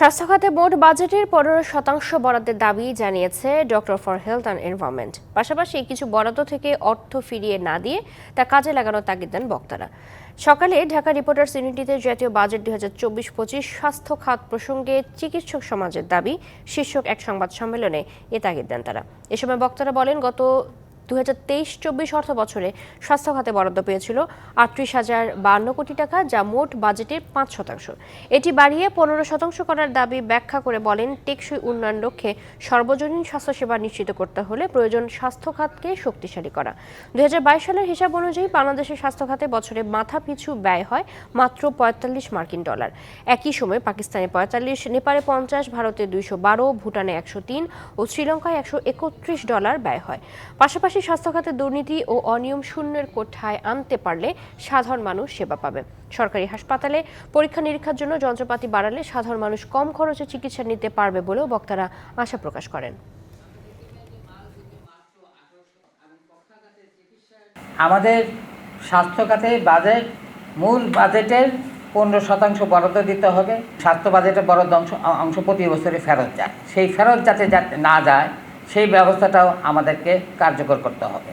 স্বাস্থ্য খাতে মোট বাজেটের পনেরো শতাংশ বরাদ্দের দাবি জানিয়েছে doctor for health and environment. পাশাপাশি কিছু বরাদ্দ থেকে অর্থ ফিরিয়ে না দিয়ে তা কাজে লাগানোর তাগিদ দেন বক্তারা। সকালে ঢাকা রিপোর্টার্স ইউনিটিতে জাতীয় বাজেট দুই হাজার চব্বিশ পঁচিশ স্বাস্থ্য খাত প্রসঙ্গে চিকিৎসক সমাজের দাবি, শীর্ষক এক সংবাদ সম্মেলনে এ তাগিদ দেন তারা। এ সময় বক্তারা বলেন, গত দু হাজার তেইশ চব্বিশ অর্থ বছরে স্বাস্থ্য খাতে বরাদ্দ পেয়েছিল আটত্রিশ হাজার বান্ন কোটি টাকা, যা মোট বাজেটের পাঁচ শতাংশ। এটি বাড়িয়ে পনেরো শতাংশ করার দাবি ব্যাখ্যা করে বলেন, টেকসই উন্নয়ন লক্ষ্যে সর্বজনীন স্বাস্থ্যসেবা নিশ্চিত করতে হলে প্রয়োজন স্বাস্থ্য খাতকে শক্তিশালী করা। দুই সালের হিসাব অনুযায়ী বাংলাদেশের স্বাস্থ্য খাতে বছরে মাথা পিছু ব্যয় হয় মাত্র পঁয়তাল্লিশ মার্কিন ডলার। একই সময় পাকিস্তানে পঁয়তাল্লিশ, নেপালে পঞ্চাশ, ভারতে দুইশো বারো, ভুটানে একশো তিন ও শ্রীলঙ্কায় একশো একত্রিশ ডলার ব্যয় হয়। পাশাপাশি স্বাস্থ্য খাতে দুর্নীতি ও অনিয়ম শূন্যের কোঠায় আনতে পারলে সাধারণ মানুষ সেবা পাবে। সরকারি হাসপাতালে পরীক্ষা নিরীক্ষার জন্য যন্ত্রপাতি বাড়ালে সাধারণ মানুষ কম খরচে চিকিৎসা নিতে পারবে বলেও বক্তারা আশা প্রকাশ করেন। আমাদের স্বাস্থ্য খাতে বাজেট, মূল বাজেটের পনেরো শতাংশ বরাদ্দ দিতে হবে। স্বাস্থ্য বাজেটের বরাদ্দ অংশ অংশ প্রতি বছরে ফেরত যায়। সেই ফেরত যাতে যাতে না যায় সেই ব্যবস্থাটাও আমাদেরকে কার্যকর করতে হবে।